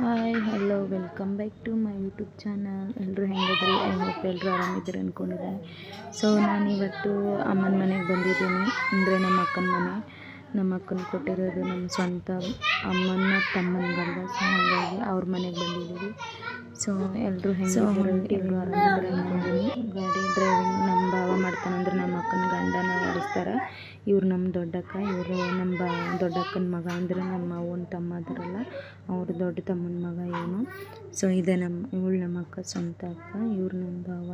Hi, hello, welcome back to my YouTube channel. ಎಲ್ಲರೂ ಹೆಂಗಿದ್ರಿ? I hope ಎಲ್ಲರೂ ಆರಾಮಿದ್ದೀರಿ ಅಂದ್ಕೊಂಡಿದ್ದೀನಿ ಸೊ ನಾನು ಇವತ್ತು ಅಮ್ಮನ ಮನೆಗೆ ಬಂದಿದ್ದೀನಿ. ಅಂದರೆ ನಮ್ಮ ಅಕ್ಕನ ಮನೆ. ನಮ್ಮ ಅಕ್ಕನ ಕೊಟ್ಟಿರೋದು ನಮ್ಮ ಸ್ವಂತ ಅಮ್ಮನ ತಮ್ಮನ ಗಂಡ ಸೊ ಹಾಗಾಗಿ ಅವ್ರ ಮನೆಗೆ ಬಂದಿದ್ದೀವಿ. ಸೊ ಎಲ್ಲರೂ ಹೆಂಗೆ. ಎಲ್ಲರೂ ಆರಾಮಿದ್ದಾರೆ ಗಾಡಿ ಡ್ರೈವಿಂಗ್ ನಮ್ಮ ಭಾವ ಮಾಡ್ತಾನಂದ್ರೆ ನಮ್ಮ ಅಕ್ಕನ ಗಂಡನ ಓಡಿಸ್ತಾರೆ. ಇವ್ರು ನಮ್ಮ ದೊಡ್ಡಕ್ಕ ಇವರು ನಮ್ಮ ಬಾ ದೊಡ್ಡಕ್ಕನ ಮಗ ಅಂದ್ರೆ ನಮ್ಮ ಅವ್ವನ ತಮ್ಮ ಅದರಲ್ಲ. ಅವ್ರ ದೊಡ್ಡ ತಮ್ಮನ ಮಗ ಇವನು ಸೊ ಇದೆ ನಮ್ಮ ಇವಳು ನಮ್ಮ ಅಕ್ಕ ಸ್ವಂತ ಅಕ್ಕ ಇವ್ರು ನಮ್ಮ ಭಾವ.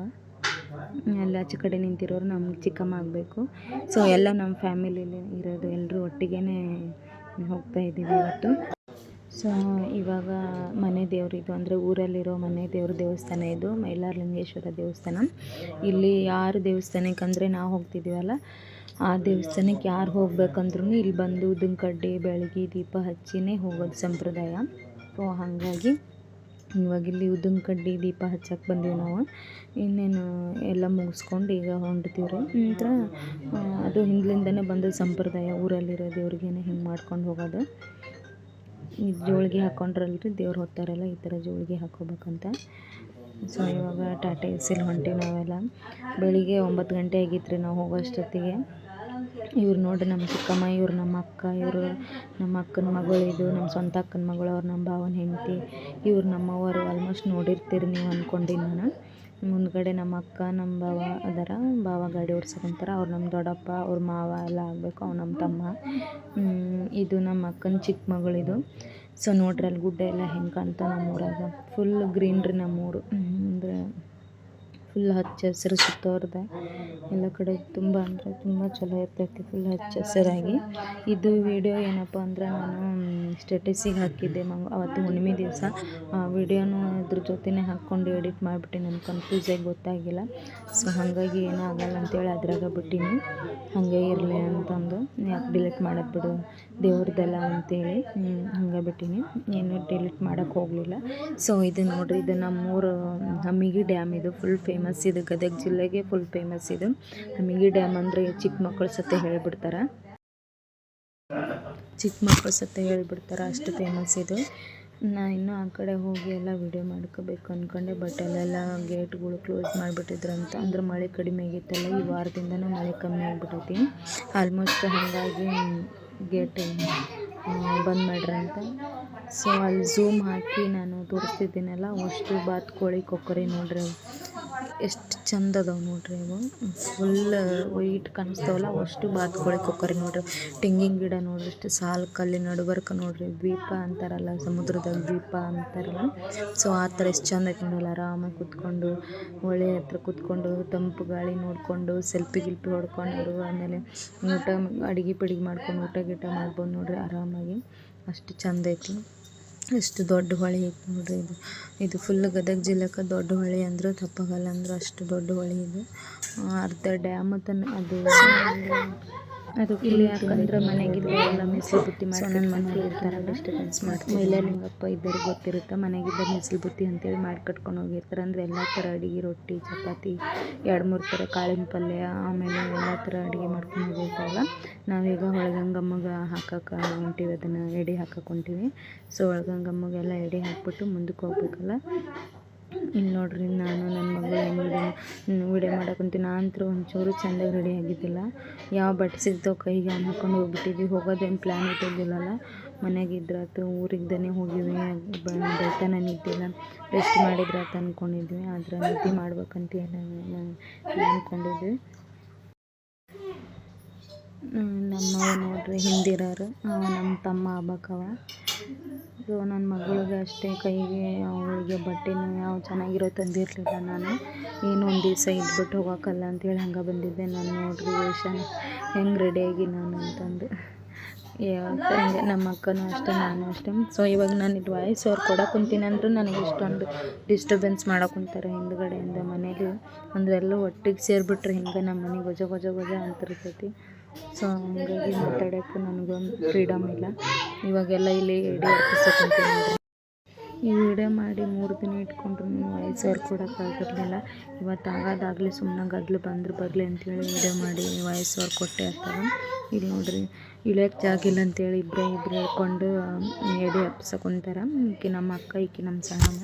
ಎಲ್ಲ ಆಚೆ ಕಡೆ ನಿಂತಿರೋರು ನಮ್ಗೆ ಚಿಕ್ಕಮ್ಮ ಆಗಬೇಕು ಸೊ ಎಲ್ಲ ನಮ್ಮ ಫ್ಯಾಮಿಲಿಲಿ ಇರೋದು ಎಲ್ಲರೂ ಒಟ್ಟಿಗೆ ಹೋಗ್ತಾ ಇದ್ದೀವಿ ಇವತ್ತು. ಸೊ ಇವಾಗ ಮನೆ ದೇವರಿದು ಅಂದರೆ ಊರಲ್ಲಿರೋ ಮನೆ ದೇವ್ರ ದೇವಸ್ಥಾನ ಇದು, ಮೈಲಾರಲಿಂಗೇಶ್ವರ ದೇವಸ್ಥಾನ. ಇಲ್ಲಿ ಯಾರು ದೇವಸ್ಥಾನಕ್ಕೆ ಅಂದರೆ ನಾವು ಹೋಗ್ತಿದ್ದೀವಲ್ಲ, ಆ ದೇವಸ್ಥಾನಕ್ಕೆ ಯಾರು ಹೋಗ್ಬೇಕಂದ್ರೂ ಇಲ್ಲಿ ಬಂದು ಉದ್ದಿನ ಕಡ್ಡಿ ಬೆಳಗ್ಗೆ ದೀಪ ಹಚ್ಚಿನೇ ಹೋಗೋದು ಸಂಪ್ರದಾಯ. ಸೊ ಹಾಗಾಗಿ ಇವಾಗ ಇಲ್ಲಿ ಉದ್ದಿನ ಕಡ್ಡಿ ದೀಪ ಹಚ್ಚಕ್ಕೆ ಬಂದೀವಿ ನಾವು. ಇನ್ನೇನು ಎಲ್ಲ ಮುಗಿಸ್ಕೊಂಡು ಈಗ ಹೊಂಡ್ತೀವಿ ರೀ ನಂತರ ಅದು ಹಿಂದ್ಲಿಂದನೇ ಬಂದ ಸಂಪ್ರದಾಯ ಊರಲ್ಲಿರೋ ದೇವ್ರಿಗೇನೆ ಹಿಂಗೆ ಮಾಡ್ಕೊಂಡು ಹೋಗೋದು. ಈ ಜೋಳಿಗೆ ರೀ ದೇವ್ರು ಹೊತ್ತಾರಲ್ಲ ಈ ಥರ ಜೋಳಿಗೆ ಹಾಕೋಬೇಕಂತ ಸೊ, ಇವಾಗ ಟಾಟಾ ಎಸಿಲ್ ಹೊಂಟೀವಿ ನಾವೆಲ್ಲ. ಬೆಳಿಗ್ಗೆ ಒಂಬತ್ತು ಗಂಟೆ ಆಗಿತ್ತು ರೀ ನಾವು ಹೋಗೋ ಅಷ್ಟೊತ್ತಿಗೆ ಇವ್ರು ನೋಡ್ರಿ ನಮ್ಮ ಚಿಕ್ಕಮ್ಮ, ಇವ್ರು ನಮ್ಮ ಅಕ್ಕ, ಇವರು ನಮ್ಮ ಅಕ್ಕನ ಮಗಳು ಇದು, ನಮ್ಮ ಸ್ವಂತ ಅಕ್ಕನ ಮಗಳು, ಅವ್ರು ನಮ್ಮ ಭಾವನ ಹೆಂಡತಿ, ಇವ್ರು ನಮ್ಮವರು ಆಲ್ಮೋಸ್ಟ್ ನೋಡಿರ್ತೀರಿ ನೀವು ಅಂದ್ಕೊಂಡಿನಿ ನಾನು. ಮುಂದ್ಗಡೆ ನಮ್ಮ ಅಕ್ಕ, ನಮ್ಮ ಭಾವ ಅದಾರ, ಭಾವ ಗಾಡಿ ಓಡ್ಸಕ್ಕಂತಾರ ಅವ್ರು ನಮ್ಮ ದೊಡ್ಡಪ್ಪ, ಅವ್ರ ಮಾವ ಎಲ್ಲ ಆಗಬೇಕು ಅವ್ನು ನಮ್ಮ ತಮ್ಮ. ಇದು ನಮ್ಮ ಅಕ್ಕನ ಚಿಕ್ಕ ಮಗಳಿದು ಸೊ ನೋಡ್ರಿ ಅಲ್ಲಿ ಗುಡ್ಡ ಎಲ್ಲ ಹೆಂಗೆ ಕಾಣ್ತಾವೆ ನಮ್ಮ ಊರಾಗ ಫುಲ್ ಗ್ರೀನ್ರಿ ನಮ್ಮೂರು ಫುಲ್ ಹಚ್ಚ ಹಸಿರು ಸುತ್ತೋರ್ದ. ಎಲ್ಲ ಕಡೆ ತುಂಬ ಅಂದರೆ ತುಂಬ ಚಲೋ ಇರ್ತೈತಿ ಫುಲ್ ಹಚ್ಚ ಹಸಿರಾಗಿ ಇದು ವಿಡಿಯೋ ಏನಪ್ಪ ಅಂದ್ರೆ ನಾನು ಸ್ಟೇಟಸಿಗೆ ಹಾಕಿದ್ದೆ ಮಂಗ ಅವತ್ತು ಹುಣ್ಣಿಮೆ ದಿವಸ. ಆ ವಿಡಿಯೋನು ಇದ್ರ ಜೊತೆನೇ ಹಾಕ್ಕೊಂಡು ಎಡಿಟ್ ಮಾಡಿಬಿಟ್ಟು ನನಗೆ ಕನ್ಫ್ಯೂಸಾಗಿ ಗೊತ್ತಾಗಿಲ್ಲ. ಸೊ ಹಾಗಾಗಿ ಏನೂ ಆಗಲ್ಲ ಅಂತೇಳಿ ಅದ್ರಾಗ ಬಿಟ್ಟಿನಿ. ಹಾಗೆ ಇರಲಿ ಅಂತಂದು. ಯಾಕೆ ಡಿಲೀಟ್ ಮಾಡೋದು ಬಿಡು, ದೇವ್ರದ್ದೆಲ್ಲ ಅಂತೇಳಿ ಹಂಗೆ ಬಿಟ್ಟಿನಿ. ಏನು ಡಿಲೀಟ್ ಮಾಡೋಕ್ಕೆ ಹೋಗಲಿಲ್ಲ. ಸೊ ಇದು ನೋಡಿರಿ, ಇದು ನಮ್ಮೂರು ಹಮ್ಮಿಗಿ ಡ್ಯಾಮ್ ಇದು ಫುಲ್ ಫೇಮಸ್ ಇದು ಗದಗ ಜಿಲ್ಲೆಗೆ ಫುಲ್ ಫೇಮಸ್ ಇದು. ನಮಗೆ ಡ್ಯಾಮ್ ಅಂದರೆ ಚಿಕ್ಕ ಮಕ್ಕಳು ಸತ್ತೆ ಹೇಳಿಬಿಡ್ತಾರೆ. ಚಿಕ್ಕ ಮಕ್ಕಳು ಸತ್ತೆ ಹೇಳಿಬಿಡ್ತಾರೆ, ಅಷ್ಟು ಫೇಮಸ್ ಇದು. ನಾ ಇನ್ನೂ ಆ ಕಡೆ ಹೋಗಿ ಎಲ್ಲ ವಿಡಿಯೋ ಮಾಡ್ಕೋಬೇಕು ಅಂದ್ಕೊಂಡೆ ಬಟ್ ಅಲ್ಲೆಲ್ಲ ಗೇಟ್ಗಳು ಕ್ಲೋಸ್ ಮಾಡಿಬಿಟ್ಟಿದ್ರಂತ ಅಂದ್ರೆ ಮಳೆ ಕಡಿಮೆ ಆಗಿತ್ತಲ್ಲ, ಈ ವಾರದಿಂದನೂ ಮಳೆ ಕಮ್ಮಿ ಆಗಿಬಿಟ್ಟೈತಿ ಆಲ್ಮೋಸ್ಟ್ ಹಾಗಾಗಿ ಗೇಟ್ ಬಂದ್ ಅಂತ. ಸೊ ಅಲ್ಲಿ ಝೂಮ್ ಹಾಕಿ ನಾನು ತೋರಿಸ್ತಿದ್ದೀನಲ್ಲ, ಅಷ್ಟು ಬಾತುಕೋಳಿ, ಕೊಕ್ಕರಿ ನೋಡ್ರಿ ಎಷ್ಟು ಚಂದ ಅದಾವೆ ನೋಡ್ರಿ ಅವು. ಫುಲ್ ವೈಟ್ ಕಾಣಿಸ್ತಾವಲ್ಲ, ಅಷ್ಟು ಬಾತುಕೋಳಿ, ಕೊಕ್ಕರಿ ನೋಡ್ರಿ ತೆಂಗಿನ ಗಿಡ ನೋಡ್ರಿ ಎಷ್ಟು ಸಾಲು ಕಲ್ಲಿ ನಡುಬರ್ಕ ನೋಡ್ರಿ ದ್ವೀಪ ಅಂತಾರಲ್ಲ, ಸಮುದ್ರದಾಗ ದ್ವೀಪ ಅಂತಾರಲ್ಲ. ಸೊ ಆ ಥರ ಎಷ್ಟು ಚಂದ ಐತೆ ಆರಾಮಾಗಿ ಕೂತ್ಕೊಂಡು ಹೊಳೆ ಹತ್ರ ಕೂತ್ಕೊಂಡು, ತಂಪು ಗಾಳಿ ನೋಡಿಕೊಂಡು, ಸೆಲ್ಫಿ ಗಿಲ್ಪಿ ಹೊಡ್ಕೊಂಡು, ಆಮೇಲೆ ಊಟ, ಅಡುಗೆ ಪಿಡಿಗೆ ಮಾಡ್ಕೊಂಡು, ಊಟ ಗೀಟ ಮಾಡ್ಬೋದು ನೋಡ್ರಿ ಆರಾಮಾಗಿ. ಅಷ್ಟು ಚಂದ ಐತಿ. ಎಷ್ಟು ದೊಡ್ಡ ಹೊಳೆ ಐತಿ ನೋಡ್ರಿ ಇದು. ಇದು ಫುಲ್ ಗದಗ ಜಿಲ್ಲೆಗೆ ದೊಡ್ಡ ಹೊಳೆ ಅಂದ್ರೆ ತಪ್ಪಾಗಲ್ಲ ಅಂದ್ರೆ ಅಷ್ಟು ದೊಡ್ಡ ಹೊಳೆ ಇದು. ಅರ್ಧ ಡ್ಯಾಮ್ ತನ ಅದು ಅದು ಇಲ್ಲಿ ಯಾಕಂದ್ರೆ ಮನೆಗೆ ಎಲ್ಲ ಮೆಸಲು ಬುತ್ತಿ ಮಾಡಿ ನನ್ನ ಮನೇಲಿ ಇರ್ತಾರೆ ಡಿಸ್ಟರ್ಬೆನ್ಸ್ ಮಾಡ್ತಾರೆ ನಿಮ್ಮಪ್ಪ ಇದ್ದರೆ ಗೊತ್ತಿರುತ್ತೆ? ಮನೆಗಿದ್ದ ಮೆಸಲು ಬುತ್ತಿ ಅಂತೇಳಿ ಮಾಡಿ ಕಟ್ಕೊಂಡು ಹೋಗಿರ್ತಾರೆ. ಅಂದರೆ ಎಲ್ಲ ಥರ ಅಡುಗೆ ರೊಟ್ಟಿ ಚಪಾತಿ ಎರಡು ಮೂರು ಥರ ಕಾಳಿನ ಪಲ್ಯ ಆಮೇಲೆ ಎಲ್ಲ ಥರ ಅಡುಗೆ ಮಾಡ್ಕೊಂಡು ಹೋಗಿರ್ತಾರಲ್ಲ ನಾವೀಗ ಒಳಗಂಗಮ್ಮಗೆ ಹಾಕಕ್ಕೆ ಹೊಂಟೀವಿ ಅದನ್ನು ಎಡೆ ಹಾಕಕ್ಕೆ ಹೊಂಟೀವಿ. ಸೊ ಒಳಗಂಗಮ್ಮಗೆ ಎಡೆ ಹಾಕ್ಬಿಟ್ಟು ಮುಂದಕ್ಕೆ ಹೋಗ್ಬೇಕಲ್ಲ. ಇಲ್ಲಿ ನೋಡ್ರಿ ನಾನು ನನ್ನ ಮಗಳು ವಿಡಿಯೋ ವಿಡಿಯೋ ಮಾಡಕ್ಕಂತೀನಿ ನಾ ಅಂತೂ ಒಂಚೂರು ಚೆಂದಾಗಿ ರೆಡಿ ಆಗಿದ್ದಿಲ್ಲ. ಯಾವ ಬಟ್ಟೆ ಸಿಗ್ತಾವೆ ಕೈಗೆ ಹಾಕೊಂಡು ಹೋಗ್ಬಿಟ್ಟಿದ್ವಿ. ಹೋಗೋದೇನು ಪ್ಲ್ಯಾನ್ ಇಟ್ಟಿದ್ದಿಲ್ಲಲ್ಲ ಮನೆಗೆ ಇದ್ರಾತು ಊರಿಗ್ದೇ ಹೋಗಿವಿ ಬೆಳ್ತನ ಇದ್ದಿಲ್ಲ. ರೆಸ್ಟ್ ಮಾಡಿದ್ರಾತು ಅಂದ್ಕೊಂಡಿದ್ವಿ ಆದ್ರೆ ನಿದ್ದೆ ಮಾಡ್ಬೇಕಂತ ಅಂದ್ಕೊಂಡಿದ್ವಿ ನಮ್ಮವ ನೋಡ್ರಿ ಹಿಂದಿರೋರು. ನಮ್ಮ ತಮ್ಮ ಆಗ್ಬೇಕವ ಸೊ ನನ್ನ ಮಗಳಿಗೆ ಅಷ್ಟೇ, ಕೈಗೆ, ಅವಳಿಗೆ ಬಟ್ಟೆನೂ ಯಾವ ಚೆನ್ನಾಗಿರೋ ತಂದಿರಲಿಲ್ಲ ನಾನು. ಏನು ಒಂದು ದಿವಸ ಇದ್ಬಿಟ್ಟು ಹೋಗೋಕ್ಕಲ್ಲ ಅಂತೇಳಿ ಹಂಗೆ ಬಂದಿದ್ದೆ ನಾನು ನೋಡ್ರಿ ವೇಷನ, ಹೆಂಗೆ ರೆಡಿಯಾಗಿ ನಾನು ಅಂತಂದು. ನಮ್ಮ ಅಕ್ಕನೂ ಅಷ್ಟೇ, ನಾನು ಅಷ್ಟೇ. ಸೊ ಇವಾಗ ನಾನು ಇದು ವಾಯ್ಸ್ ಅವ್ರು ಕೊಡಕ್ಕೆ ಕುಂತೀನಿ ಅಂದರೂ ನನಗೆ ಇಷ್ಟೊಂದು ಡಿಸ್ಟರ್ಬೆನ್ಸ್ ಮಾಡಕ್ಕೆ ಕುಂತಾರೆ ಹಿಂದ್ಗಡೆಯಿಂದ ಮನೇಲಿ. ಅಂದರೆ ಎಲ್ಲ ಒಟ್ಟಿಗೆ ಸೇರಿಬಿಟ್ರೆ ಹಿಂಗೆ ನಮ್ಮ ಮನೆ ಗೊಜ ಗೊಜ ಗೊಜ ಅಂತಿರ್ತೈತಿ. ಸೊ ಹಂಗಾಗಿ ಮಾತಾಡೋಕ್ಕೆ ನನಗೊಂದು ಫ್ರೀಡಮ್ ಇಲ್ಲ. ಇವಾಗೆಲ್ಲ ಇಲ್ಲಿ ಹಾಕಿಸ್ಕೊಂತೀನಿ ಈ ವಿಡಿಯೋ ಮಾಡಿ ಮೂರು ದಿನ ಇಟ್ಕೊಂಡ್ರು ವಾಯ್ಸ್ ಅವ್ರು ಕೊಡೋಕ್ಕಾಗಿರಲಿಲ್ಲ ಇವತ್ತು ಆಗೋದಾಗಲಿ ಸುಮ್ಮನೆ ಗದ್ಲು ಬಂದ್ರೆ ಬರಲಿ ಅಂತೇಳಿ ವಿಡಿಯೋ ಮಾಡಿ ವಾಯ್ಸ್ ಅವ್ರು ಕೊಟ್ಟೆ ಇಲ್ಲಿ ನೋಡ್ರಿ ಇಳಿಯೋಕ್ಕೆ ಜಾಗಿಲ್ಲ ಅಂತೇಳಿ ಇಬ್ಬರೇ ಇಬ್ಬರು ಹೇಳ್ಕೊಂಡು ಎಡೆ ಹಬ್ಸಕೊಂತಾರ ಈಕೆ ನಮ್ಮ ಅಕ್ಕ, ಈಕೆ ನಮ್ಮ ಸಣ್ಣಮ್ಮ.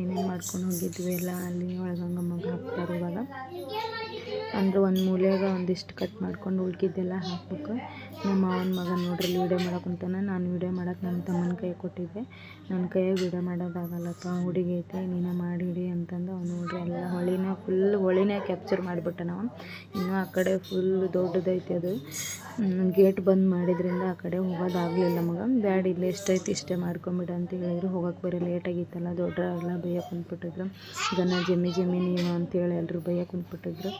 ಏನೇನು ಮಾಡ್ಕೊಂಡು ಹೋಗಿದ್ವಿ ಎಲ್ಲ, ಅಲ್ಲಿ ಒಳಗಂಗ ಮಗ ಹಾಕ್ತಾರೆ ಇವಾಗ. ಅಂದ್ರೆ ಒಂದು ಮೂಲೆಯಾಗ ಒಂದಿಷ್ಟು ಕಟ್ ಮಾಡ್ಕೊಂಡು ಉಳ್ಕಿದ್ದೆಲ್ಲ ಹಾಕ್ಬೇಕು. ನಮ್ಮ ಮಾವನ ಮಗ ನೋಡ್ರಿ ವೀಡಿಯೋ ಮಾಡಕ್ಕೆ ನಾನು ವೀಡಿಯೋ ಮಾಡೋಕೆ ನನ್ನ ತಮ್ಮನ ಕೈ ಕೊಟ್ಟಿದ್ದೆ. ನನ್ನ ಕೈಯಾಗ ವೀಡಿಯೋ ಮಾಡೋದಾಗಲ್ಲಪ್ಪ ಹುಡುಗಿ ಐತೆ, ನೀನು ಮಾಡಿಡಿ ಅಂತಂದು ಅವ್ನು ನೋಡ್ರಿ, ಎಲ್ಲ ಹೊಳಿನ ಫುಲ್ ಹೊಳಿನೇ ಕ್ಯಾಪ್ಚರ್ ಮಾಡಿಬಿಟ್ಟ ನಾವು ಇನ್ನೂ ಆ ಕಡೆ ಫುಲ್ ದೊಡ್ಡದೈತಿ ಅದು. ಗೇಟ್ ಬಂದ್ ಮಾಡಿದ್ರಿಂದ ಆ ಕಡೆ ಹೋಗೋದಾಗಲಿಲ್ಲ ಮಗ. ಬ್ಯಾಡ, ಇಲ್ಲೇ ಎಷ್ಟೈತಿ ಇಷ್ಟೇ ಮಾಡ್ಕೊಂಬಿಡ ಅಂತ ಹೇಳಿದ್ರು. ಹೋಗಕ್ಕೆ ಬರೀ ಲೇಟ್ ಆಗಿತ್ತಲ್ಲ ದೊಡ್ಡರೆಲ್ಲ ಬೈಯಕ್ಕೆ ಕುಂತ್ಬಿಟ್ಟಿದ್ರು. ಗನ ಜಮಿ ಜಮಿ ನೀವು ಅಂತೇಳಿ ಎಲ್ಲರೂ ಬೈಯಕ್ಕೆ ಕುಂತ್ಬಿಟ್ಟಿದ್ರು.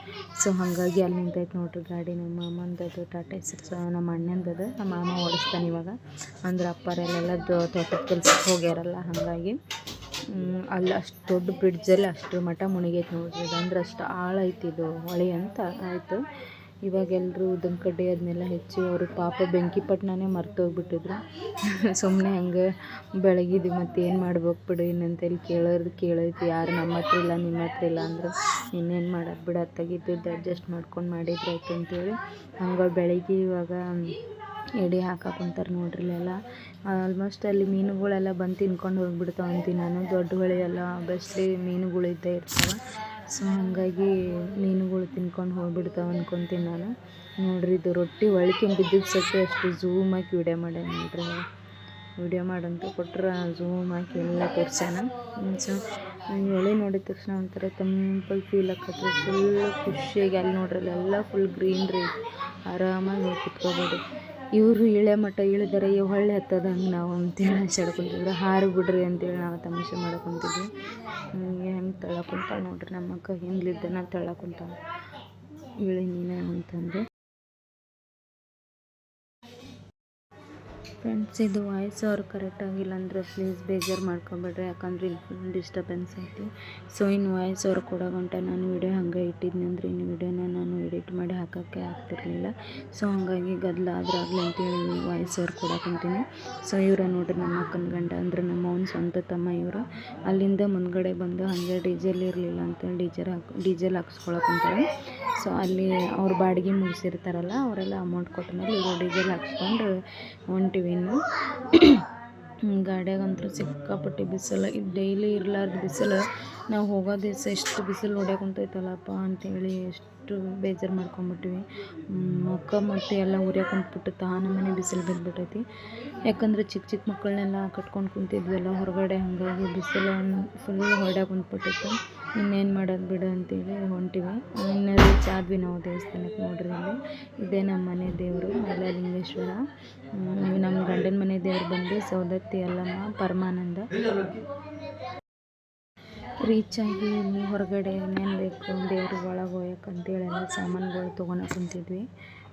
ಸೊ ಹಾಗಾಗಿ ಅಲ್ಲಿ ನಿಂತೈತೆ ನೋಡ್ರಿ ಗಾಡಿ ನಮ್ಮ ಮಾಮಂದದು ಟಾಟಾ ಎಸ್ ನಮ್ಮ ಅಣ್ಣಂದದು ನಮ್ಮ ಮಾಮ ಓಡಿಸ್ತಾನೆ ಇವಾಗ. ಅಂದ್ರೆ ಅಪ್ಪಾರೆಲ್ಲೆಲ್ಲ ತೋಟದ ಕೆಲ್ಸಕ್ಕೆ ಹೋಗ್ಯಾರಲ್ಲ ಹಾಗಾಗಿ. ಅಲ್ಲಿ ಅಷ್ಟು ದೊಡ್ಡ ಬ್ರಿಡ್ಜಲ್ಲಿ ಅಷ್ಟು ಮಠ ಮುಣಿಗೈತೆ ನೋಡ್ರಿ. ಅಂದ್ರೆ ಅಷ್ಟು ಆಳ ಐತಿ ಇದು ಹೊಳೆ ಅಂತ ಆಯಿತು. ಇವಾಗ ಎಲ್ಲರೂ ಕಡ್ಡಿ ಅದನ್ನೆಲ್ಲ ಹೆಚ್ಚಿ ಅವರು ಪಾಪ ಬೆಂಕಿ ಪಟ್ಟಣನೇ ಮರ್ತು ಹೋಗ್ಬಿಟ್ಟಿದ್ರು ಸುಮ್ಮನೆ ಹಂಗೆ ಬೆಳಗಿದ್ವಿ ಮತ್ತು ಏನು ಮಾಡ್ಬೇಕು ಬಿಡು ಇನ್ನಂತೇಳಿ ಕೇಳೋರು ಕೇಳೈತಿ, ಯಾರು ನಮ್ಮ ಹತ್ರ ಇಲ್ಲ, ನಿಮ್ಮ ಹತ್ರ ಇಲ್ಲ ಅಂದ್ರೆ ಇನ್ನೇನು ಮಾಡೋದು ಬಿಡು ತೆಗಿತಿದ್ದು ಅಡ್ಜಸ್ಟ್ ಮಾಡ್ಕೊಂಡು ಮಾಡಿದ್ರೆ ಆಯ್ತು ಅಂತೇಳಿ ಹಂಗೆ ಬೆಳಗ್ಗೆ ಇವಾಗ ಎಡೆ ಹಾಕಕ್ಕೆ ಕುಂತಾರೆ ನೋಡ್ರಿ ಇಲ್ಲೆಲ್ಲ. ಆಲ್ಮೋಸ್ಟ್ ಅಲ್ಲಿ ಮೀನುಗಳೆಲ್ಲ ಬಂದು ತಿನ್ಕೊಂಡು ಹೋಗ್ಬಿಡ್ತಾವಂತೀನಿ ನಾನು. ದೊಡ್ಡ ಹೊಳೆ ಎಲ್ಲ ಬೆಸ್ಟ್ಲಿ ಮೀನುಗಳು ಇದ್ದೇ ಇರ್ತಾವೆ. ಸೊ ಹಾಗಾಗಿ ಮೀನುಗಳು ತಿನ್ಕೊಂಡು ಹೋಗ್ಬಿಡ್ತಾವೆ ಅನ್ಕೊತೀನಿ ನಾನು. ನೋಡ್ರಿ ಇದು ರೊಟ್ಟಿ ಒಳಕೆ ಬಿದ್ದಿದ್ದು ಸತ್ಯ ಅಷ್ಟು ಝೂಮ್ ಹಾಕಿ ವಿಡಿಯೋ ಮಾಡ್ಯಾನ ನೋಡ್ರಿ. ವಿಡಿಯೋ ಮಾಡಂತ ಕೊಟ್ರೆ ಝೂಮ್ ಹಾಕಿ ಎಲ್ಲ ತೋರ್ಸ್ಯಾನ. ಸೊ ಎಳೆ ನೋಡಿದ ತಕ್ಷಣ ಒಂಥರ ತಂಪಲ್ ಫೀಲ್ ಆಕತ್ರಿ. ಫುಲ್ ಖುಷಿಯಾಗಿ ಅಲ್ಲಿ ನೋಡ್ರಿ ಅಲ್ಲೆಲ್ಲ ಫುಲ್ ಗ್ರೀನ್ರಿ ಆರಾಮಾಗಿ ಹೋಗಿ ಕುತ್ಕೋಬೋದು. ಇವರು ಇಳೆ ಮಟ್ಟ ಇಳಿದರೆ ಹೊಳ್ಳಿ ಹತ್ತದ ಹಂಗೆ ನಾವು ಅಂತೇಳಿ ಹಚ್ಚಾಡ್ಕೊಂತಿದ್ರು ಹಾರು ಬಿಡ್ರಿ ಅಂತೇಳಿ ನಾವು ತಮಾಷೆ ಮಾಡಕೊಂತಿದ್ವಿ. ಹೆಂಗೆ ತಳ್ಳಕೊಂತಾಳೆ ನೋಡ್ರಿ ನಮ್ಮ ಅಕ್ಕ ನಾವು ತಳ್ಳ ಇಳಿ ನೀನೇ ಅಂತಂದು. ಫ್ರೆಂಡ್ಸ್ ಇದು ವಾಯ್ಸ್ ಅವ್ರು ಕರೆಕ್ಟಾಗಿಲ್ಲ ಅಂದರೆ ಪ್ಲೀಸ್ ಬೇಜಾರು ಮಾಡ್ಕೊಬೇಡ್ರಿ. ಯಾಕಂದ್ರೆ ಇಲ್ಲಿ ಫುಲ್ ಡಿಸ್ಟರ್ಬೆನ್ಸ್ ಐತಿ. ಸೊ ಇನ್ನು ವಾಯ್ಸ್ ಅವ್ರು ಕೊಡೋ ಗಂಟ ನಾನು ವಿಡಿಯೋ ಹಂಗೆ ಇಟ್ಟಿದ್ನಿ ಅಂದ್ರೆ ಇನ್ನು ವಿಡಿಯೋನ ನಾನು ಎಡಿಟ್ ಮಾಡಿ ಹಾಕೋಕ್ಕೆ ಆಗ್ತಿರ್ಲಿಲ್ಲ. ಸೊ ಹಾಗಾಗಿ ಗದ್ದಲ ಆದ್ರೆ ಆಗಲಿ ಅಂತೇಳಿ ವಾಯ್ಸ್ ಅವ್ರು ಕೊಡಕ್ಕಂತೀನಿ ಸೊ ಇವರ ನೋಡ್ರಿ ನಮ್ಮ ಅಕ್ಕನ ಗಂಡ ಅಂದ್ರೆ ನಮ್ಮ ಅವ್ನ ಸ್ವಂತ ತಮ್ಮ ಇವರು. ಅಲ್ಲಿಂದ ಮುಂದ್ಗಡೆ ಬಂದು ಹಾಗೆ ಡೀಸೆಲ್ ಇರಲಿಲ್ಲ ಅಂತೇಳಿ ಡೀಜೆಲ್ ಹಾಕಿ ಡೀಸೆಲ್ ಹಾಕ್ಸ್ಕೊಳಕಂತಾರೆ. ಸೊ ಅಲ್ಲಿ ಅವ್ರು ಬಾಡಿಗೆ ಮುಗಿಸಿರ್ತಾರಲ್ಲ, ಅವರೆಲ್ಲ ಅಮೌಂಟ್ ಕೊಟ್ಟ ಮೇಲೆ ಇವರು ಡೀಸೆಲ್ ಹಾಕ್ಸ್ಕೊಂಡು ಹೊಂಟಿವಿ ಇನ್ನು ಗಾಡ್ಯಾಗಂತೂ ಸಿಕ್ಕಾಪಟ್ಟೆ ಬಿಸಿಲು. ಇದು ಡೈಲಿ ಇರ್ಲಾರ್ದ ಬಿಸಿಲು. ನಾವು ಹೋಗೋ ದಿವಸ ಎಷ್ಟು ಬಿಸಿಲು ಹೊಡ್ಯಾಕ ಕುಂತೈತಲ್ಲಪ್ಪ ಅಂತೇಳಿ ಎಷ್ಟು ಬೇಜಾರು ಮಾಡ್ಕೊಂಬಿಟ್ವಿ. ಮುಖ ಮತ್ತು ಎಲ್ಲ ಉರಿಯಾಕೊಂಡ್ಬಿಟ್ಟು ಕುಂತ್ಬಿಟ್ಟು ಆ ಮನೆ ಬಿಸಿಲು ಬಿದ್ದುಬಿಟ್ಟೈತಿ ಯಾಕಂದ್ರೆ ಚಿಕ್ಕ ಚಿಕ್ಕ ಮಕ್ಕಳನ್ನೆಲ್ಲ ಕಟ್ಕೊಂಡು ಕುಂತಿದ್ವಲ್ಲ, ಹೊರಗಡೆ ಹಾಗಾಗಿ ಬಿಸಿಲು ಫುಲ್ ಹೊಡ್ಯಾಕ ಕುಂತ್ಬಿಟ್ಟಿತ್ತು ಇನ್ನೇನು ಮಾಡೋದು ಬಿಡು ಅಂತೇಳಿ ಹೊಂಟಿವಿ. ಇನ್ನು ರೀಚ್ ಆದ್ವಿ ನಾವು ದೇವಸ್ಥಾನಕ್ಕೆ ನೋಡ್ರಿ ಇಲ್ಲಿ. ಇದೇ ನಮ್ಮ ಮನೆ ದೇವರು ಮಲ್ಲಲಿಂಗೇಶ್ವರ ನೀವು ನಮ್ಮ ಗಂಡನ ಮನೆ ದೇವ್ರು ಬಂದು ಸೌದತ್ತಿ ಅಲ್ಲಮ್ಮ, ಪರಮಾನಂದ. ರೀಚ್ ಆಗಿ ಹೊರಗಡೆ ಏನೇನು ಬೇಕು ದೇವ್ರ ಒಳಗೆ ಹೋಗಕ್ಕೆ ಅಂತೇಳಿ ಸಾಮಾನುಗಳು ತೊಗೊಳಕ್ಕೆ ಕುಂತಿದ್ವಿ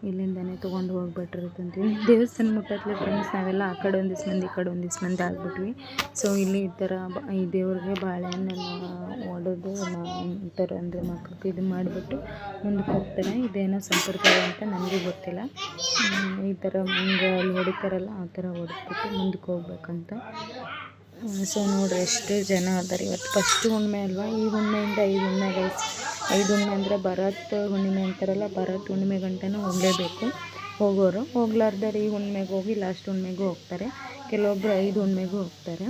ಇಲ್ಲಿಂದನೇ ತೊಗೊಂಡು ಹೋಗ್ಬಿಟ್ಟಿರ್ತಂತೀವಿ ದೇವಸ್ಥಾನ ಮುಟ್ಟತ್ಲೆ ಫ್ರೆಂಡ್ಸ್ ನಾವೆಲ್ಲ ಆ ಕಡೆ ಒಂದಿಷ್ಟು ಮಂದಿ, ಈ ಕಡೆ ಒಂದಿಷ್ಟು ಮಂದಿ ಆಗ್ಬಿಟ್ವಿ. ಸೊ ಇಲ್ಲಿ ಈ ಥರ ಈ ದೇವ್ರಿಗೆ ಬಾಳೆಹಣ್ಣನ್ನು ಒಡೆದು ಈ ಥರ ಅಂದರೆ ಮಕ್ಕಳಿಗೆ ಇದು ಮಾಡಿಬಿಟ್ಟು ಮುಂದಕ್ಕೆ ಹೋಗ್ತಾರೆ. ಇದೇನೋ ಸಂಪ್ರದಾಯ ಅಂತ ನನಗೂ ಗೊತ್ತಿಲ್ಲ. ಈ ಥರ ಹಿಂಗೆ ಅಲ್ಲಿ ಹೊಡಿತಾರಲ್ಲ, ಆ ಥರ ಹೊಡೆದ್ಬಿಟ್ಟು ಮುಂದಕ್ಕೆ ಹೋಗ್ಬೇಕಂತ. ಸೊ ನೋಡ್ರಿ ಎಷ್ಟು ಜನ ಅದಾರೆ ಇವತ್ತು. ಫಸ್ಟ್ ಹುಣ್ಣಿಮೆ ಅಲ್ವಾ? ಈ ಹುಣ್ಣಿಮೆಯಿಂದ ಐದು ಹುಣ್ಣಿಮೆ ಗೈಸ್ ಐದು ಹುಣ್ಣಿಮೆ ಅಂದರೆ ಭರತ್ ಹುಣ್ಣಿಮೆ ಅಂತಾರಲ್ಲ, ಭರತ್ ಹುಣ್ಣಿಮೆ ಗಂಟನೂ ಹೋಗಲೇಬೇಕು. ಹೋಗೋರು ಹೋಗ್ಲಾರ್ದವ್ರು ಈ ಹುಣ್ಣಿಮೆಗೆ ಹೋಗಿ ಲಾಸ್ಟ್ ಹುಣ್ಣಿಮೆಗೂ ಹೋಗ್ತಾರೆ. ಕೆಲವೊಬ್ಬರು ಐದು ಹುಣ್ಣಿಮೆಗೂ ಹೋಗ್ತಾರೆ.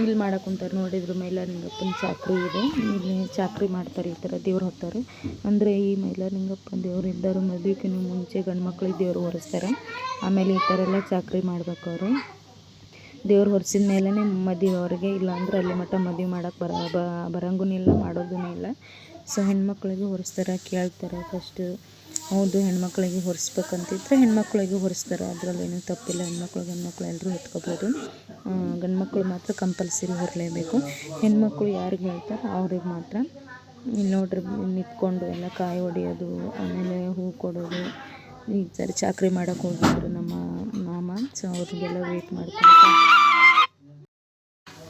ಇಲ್ಲಿ ಮಾಡಕ್ಕೆ ಕುಂತಾರೆ ನೋಡಿದ್ರು ಮೈಲಾರಲಿಂಗಪ್ಪನ ಚಾಕ್ರಿ ಇದೆ. ಇಲ್ಲಿ ಚಾಕ್ರಿ ಮಾಡ್ತಾರೆ ಈ ಥರ ದೇವ್ರು ಹೊತ್ತಾರೆ. ಅಂದರೆ ಈ ಮೈಲಾರಲಿಂಗಪ್ಪನ ದೇವ್ರು ಇದ್ದಾರೆ ಮದುವೆಗಿನ್ನೂ ಮುಂಚೆ ಗಂಡು ಮಕ್ಳಿಗೆ ದೇವ್ರು ಹೊರಿಸ್ತಾರೆ. ಆಮೇಲೆ ಈ ಥರ ಎಲ್ಲ ಚಾಕ್ರಿ ಮಾಡ್ಬೇಕು ಅವರು ದೇವ್ರು ಹೊರ್ಸಿದ ಮೇಲೇ ಮದುವೆ ಅವ್ರಿಗೆ, ಇಲ್ಲಾಂದ್ರೆ ಅಲ್ಲಿ ಮಟ್ಟ ಮದುವೆ ಮಾಡಕ್ಕೆ ಬರ ಬರಂಗೂ ಇಲ್ಲ ಮಾಡೋದೂ ಇಲ್ಲ. ಸೊ ಹೆಣ್ಮಕ್ಳಿಗೆ ಹೊರಿಸ್ತಾರೆ, ಕೇಳ್ತಾರೆ ಫಸ್ಟು ಹೌದು, ಹೆಣ್ಮಕ್ಳಿಗೆ ಹೊರಿಸ್ಬೇಕಂತಿದ್ರೆ ಹೆಣ್ಮಕ್ಳಿಗೆ ಹೊರಿಸ್ತಾರೆ. ಅದರಲ್ಲೇನು ತಪ್ಪಿಲ್ಲ, ಹೆಣ್ಮಕ್ಳು ಗಂಡ್ಮಕ್ಳು ಎಲ್ಲರೂ ಎತ್ಕೋಬೋದು. ಗಂಡ್ಮಕ್ಳು ಮಾತ್ರ ಕಂಪಲ್ಸರಿ ಹೊರಲೇಬೇಕು. ಹೆಣ್ಮಕ್ಳು ಯಾರಿಗೆ ಹೇಳ್ತಾರೆ? ಅವ್ರಿಗೆ ಮಾತ್ರ. ಇಲ್ಲಿ ನೋಡ್ರಿ, ನಿಂತ್ಕೊಂಡು ಎಲ್ಲ ಕಾಯಿ ಹೊಡಿಯೋದು, ಆಮೇಲೆ ಹೂ ಕೊಡೋದು, ಈ ಸರಿ ಚಾಕ್ರಿ ಮಾಡೋಕೆ ಹೋಗಿದ್ರು ನಮ್ಮ ಸೊ ಅವ್ರಿಗೆಲ್ಲ ವೇಟ್ ಮಾಡ್ಕೊಂತ.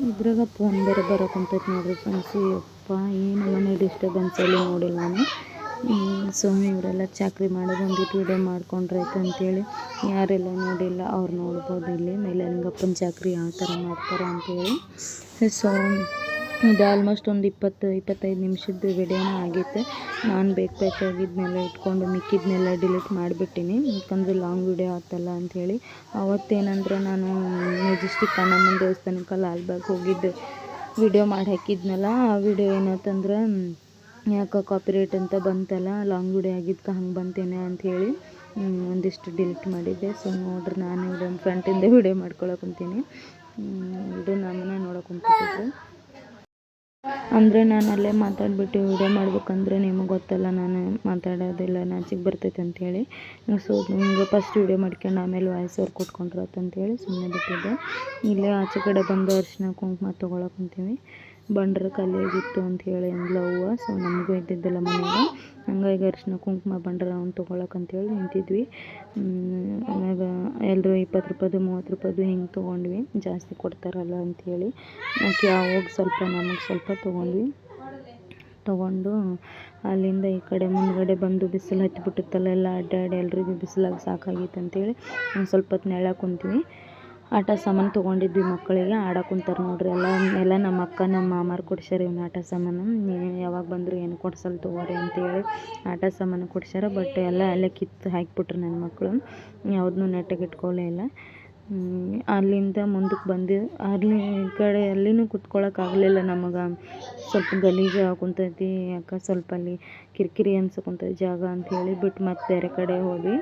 ಇದ್ರಾಗ ಫೋನ್ ಬೇರೆ ಬರೋಕುಂತೈತೆ ನೋಡ್ರಿ ಫ್ರೆಂಡ್ಸ್ ಅಪ್ಪ ಏನು ಮನೆ ಡಿಸ್ಟರ್ಬೆನ್ಸ್ ಅಲ್ಲಿ ನೋಡಿಲ್ಲ ನಾನು. ಸೊ ಇವರೆಲ್ಲ ಚಾಕ್ರಿ ಮಾಡೋದು ಒಂದಿಟ್ಟು ವಿಡಿಯೋ ಮಾಡ್ಕೊಂಡ್ರಾಯ್ತು ಅಂತೇಳಿ ಯಾರೆಲ್ಲ ನೋಡಿಲ್ಲ ಅವ್ರು ನೋಡ್ಬೋದು ಇಲ್ಲಿ. ಮೇಲೆಲಿಂಗಪ್ಪನ ಚಾಕ್ರಿ ಯಾವ ಥರ ಮಾಡ್ತಾರೆ ಅಂತೇಳಿ. ಸೊ ಇದು ಆಲ್ಮೋಸ್ಟ್ ಒಂದು ಇಪ್ಪತ್ತು, ಇಪ್ಪತ್ತೈದು ನಿಮಿಷದ ವಿಡಿಯೋನ ಆಗಿತ್ತು. ನಾನು ಬೇಕು ಬೇಕಾಗಿದ್ದನ್ನೆಲ್ಲ ಇಟ್ಕೊಂಡು ಮಿಕ್ಕಿದ್ದನ್ನೆಲ್ಲ ಡಿಲೀಟ್ ಮಾಡಿಬಿಟ್ಟಿನಿ. ಯಾಕಂದರೆ ಲಾಂಗ್ ವಿಡಿಯೋ ಆತಲ್ಲ ಅಂಥೇಳಿ. ಅವತ್ತೇನಂದ್ರೆ ನಾನು ಮೆಜೆಸ್ಟಿಕ್ ಕಣ್ಣಮ್ಮನ ದೇವಸ್ಥಾನಕ್ಕೆ ಲಾಲ್ಬಾಗ್ ಹೋಗಿದ್ದೆ ವಿಡಿಯೋ ಮಾಡಿ ಹಾಕಿದ್ನಲ್ಲ. ಆ ವಿಡಿಯೋ ಏನಾಯ್ತಂದ್ರೆ ಯಾಕೆ ಕಾಪಿರೇಟ್ ಅಂತ ಬಂತಲ್ಲ ಲಾಂಗ್ ವಿಡಿಯೋ ಆಗಿದ್ಕೆ ಹಂಗೆ ಬಂತೇನೆ ಅಂಥೇಳಿ ಒಂದಿಷ್ಟು ಡಿಲೀಟ್ ಮಾಡಿದ್ದೆ. ಸೊ ನೋಡ್ರಿ, ನಾನು ಇದೊಂದು ಫ್ರಂಟಿಂದ ವಿಡಿಯೋ ಮಾಡ್ಕೊಳಕಂತೀನಿ ಇದು ನಮ್ಮನ್ನ ನೋಡೋಕೆ ಕುಂತಿದ್ರು ಅಂದರೆ ನಾನು ಅಲ್ಲೇ ಮಾತಾಡ್ಬಿಟ್ಟು ವಿಡಿಯೋ ಮಾಡ್ಬೇಕಂದ್ರೆ ನಿಮಗೆ ಗೊತ್ತಲ್ಲ, ನಾನು ಮಾತಾಡೋದಿಲ್ಲ, ನಾಚಿಕೆ ಬರ್ತೈತೆ ಅಂಥೇಳಿ ಸೊ ಹಿಂಗೆ ಫಸ್ಟ್ ವಿಡಿಯೋ ಮಾಡ್ಕೊಂಡು ಆಮೇಲೆ ವಾಯ್ಸ್ ಅವ್ರು ಕೊಟ್ಕೊಂಡ್ರತ್ತು ಅಂತೇಳಿ ಸುಮ್ಮನೆ ಬಿಟ್ಟಿದ್ದೆ. ಇಲ್ಲೇ ಆಚೆ ಕಡೆ ಬಂದು ಅರಿಶಿನ ಕುಂಕುಮ ತೊಗೊಳಕ್ಕೆ ಕುಂತೀವಿ. ಬಂಡ್ರ ಖಾಲಿಯಾಗಿತ್ತು ಅಂತ ಹೇಳಿ ಅಂದ್ಲು ಅವ್ವ. ಸೊ ನಮಗೂ ಇದ್ದಿದ್ದಿಲ್ಲ ಮನೆಯಾಗ ಹಂಗಾಗಿ ಅರಿಶಿನ ಕುಂಕುಮ ಬಂಡ್ರ ಅವ್ನು ತೊಗೊಳಕ್ಕೆ ಅಂತೇಳಿ ನಿಂತಿದ್ವಿ. ಆಮ್ಯಾಗ ಎಲ್ಲರೂ ಇಪ್ಪತ್ತು ರೂಪಾಯ್ದು, ಮೂವತ್ತು ರೂಪಾಯ್ದು ಹಿಂಗೆ ತೊಗೊಂಡ್ವಿ. ಜಾಸ್ತಿ ಕೊಡ್ತಾರಲ್ಲ ಅಂಥೇಳಿ ಆಕೆ ಅವಾಗ ಸ್ವಲ್ಪ ನಮಗೆ ಸ್ವಲ್ಪ ತೊಗೊಂಡ್ವಿ. ತೊಗೊಂಡು ಅಲ್ಲಿಂದ ಈ ಕಡೆ ಮುಂದ್ಗಡೆ ಬಂದು ಬಿಸಿಲು ಹತ್ತಿಬಿಟ್ಟಿತ್ತಲ್ಲ ಎಲ್ಲ ಅಡ್ಡಾಡಿ ಎಲ್ರಿಗೂ ಬಿಸಿಲಾಗಿ ಸಾಕಾಗಿತ್ತು ಅಂತೇಳಿ ಒಂದು ಸ್ವಲ್ಪ ಹೊತ್ತು ನೆರಳಾಗ ಕುಂತ್ವಿ. ಆಟ ಸಾಮಾನು ತೊಗೊಂಡಿದ್ವಿ ಮಕ್ಕಳಿಗೆ ಆಡಕ್ಕೆ ಕುಂತಾರೆ ನೋಡ್ರಿ ಎಲ್ಲ. ಎಲ್ಲ ನಮ್ಮ ಅಕ್ಕ, ನಮ್ಮ ಮಾಮಾರು ಕೊಡ್ಸ್ಯಾರ ಇವ್ನ ಆಟ ಸಾಮಾನು. ಯಾವಾಗ ಬಂದರೂ ಏನು ಕೊಡ್ಸಲ್ಲ ತೊಗೋರಿ ಅಂತೇಳಿ ಆಟ ಸಾಮಾನು ಕೊಡ್ಸ್ಯಾರ. ಬಟ್ ಎಲ್ಲ ಅಲ್ಲೇ ಕಿತ್ತು ಹಾಕಿಬಿಟ್ರು ನನ್ನ ಮಕ್ಕಳು ಯಾವುದನ್ನೂ ನೆಟ್ಟಗೆ ಇಟ್ಕೊಳ್ಳೇ ಇಲ್ಲ. ಅಲ್ಲಿಂದ ಮುಂದಕ್ಕೆ ಬಂದು, ಅಲ್ಲಿ ಈ ಕಡೆ ಅಲ್ಲಿನೂ ಕುತ್ಕೊಳ್ಳೋಕ್ಕಾಗಲಿಲ್ಲ ನಮಗೆ. ಸ್ವಲ್ಪ ಗಲೀಜು ಕುಂತೈತಿ ಯಾಕೆ ಸ್ವಲ್ಪ ಅಲ್ಲಿ ಕಿರಿಕಿರಿ ಅನ್ಸಕುಂತೈತಿ ಜಾಗ ಅಂಥೇಳಿ ಬಿಟ್ಟು ಮತ್ತೆ ಬೇರೆ ಕಡೆ ಹೋದ್ವಿ.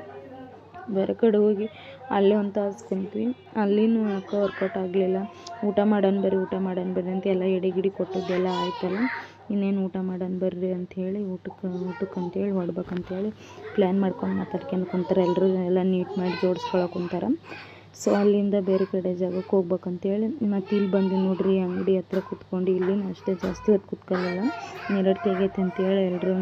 ಬೇರೆ ಕಡೆ ಹೋಗಿ ಅಲ್ಲೇ ಒಂದು ತಾಸು ಕುಂತ್ವಿ. ಅಲ್ಲಿನೂ ಯಾಕೋ ವರ್ಕೌಟ್ ಆಗಲಿಲ್ಲ. ಊಟ ಮಾಡೋಣ ಬರ್ರಿ, ಊಟ ಮಾಡೋಣ ಬರ್ರಿ ಅಂತ ಎಲ್ಲ ಎಡೆ ಗಿಡಿ ಕೊಟ್ಟಿದ್ದೆಲ್ಲ ಆಯ್ತಲ್ಲ. ಇನ್ನೇನು ಊಟ ಮಾಡೋಣ ಬರ್ರಿ ಅಂಥೇಳಿ ಊಟಕ್ಕೆ ಊಟಕ್ಕೆ ಅಂತೇಳಿ ಹೊಡ್ಬೇಕಂತೇಳಿ ಪ್ಲ್ಯಾನ್ ಮಾಡ್ಕೊಂಡು ಮಾತಾಡ್ಕೊಂಡು ಕುಂತಾರೆ. ಎಲ್ಲರೂ ಎಲ್ಲ ನೀಟ್ ಮಾಡಿ ಜೋಡಿಸ್ಕೊಳಕ್ಕೆ ಕುಂತಾರೆ. ಸೊ ಅಲ್ಲಿಂದ ಬೇರೆ ಕಡೆ ಜಾಗಕ್ಕೆ ಹೋಗ್ಬೇಕಂತೇಳಿ ಮತ್ತು ಇಲ್ಲಿ ಬಂದು ನೋಡ್ರಿ, ಅಂಗಡಿ ಹತ್ರ ಕುತ್ಕೊಂಡು ಇಲ್ಲಿ ಅಷ್ಟೇ ಜಾಸ್ತಿ ಹೊತ್ತು ಕುತ್ಕೊಳ್ಳಲ್ಲ ನೀರಡಿಕೆ ಆಗೈತೆ ಅಂತೇಳಿ ಎಲ್ಲರೂ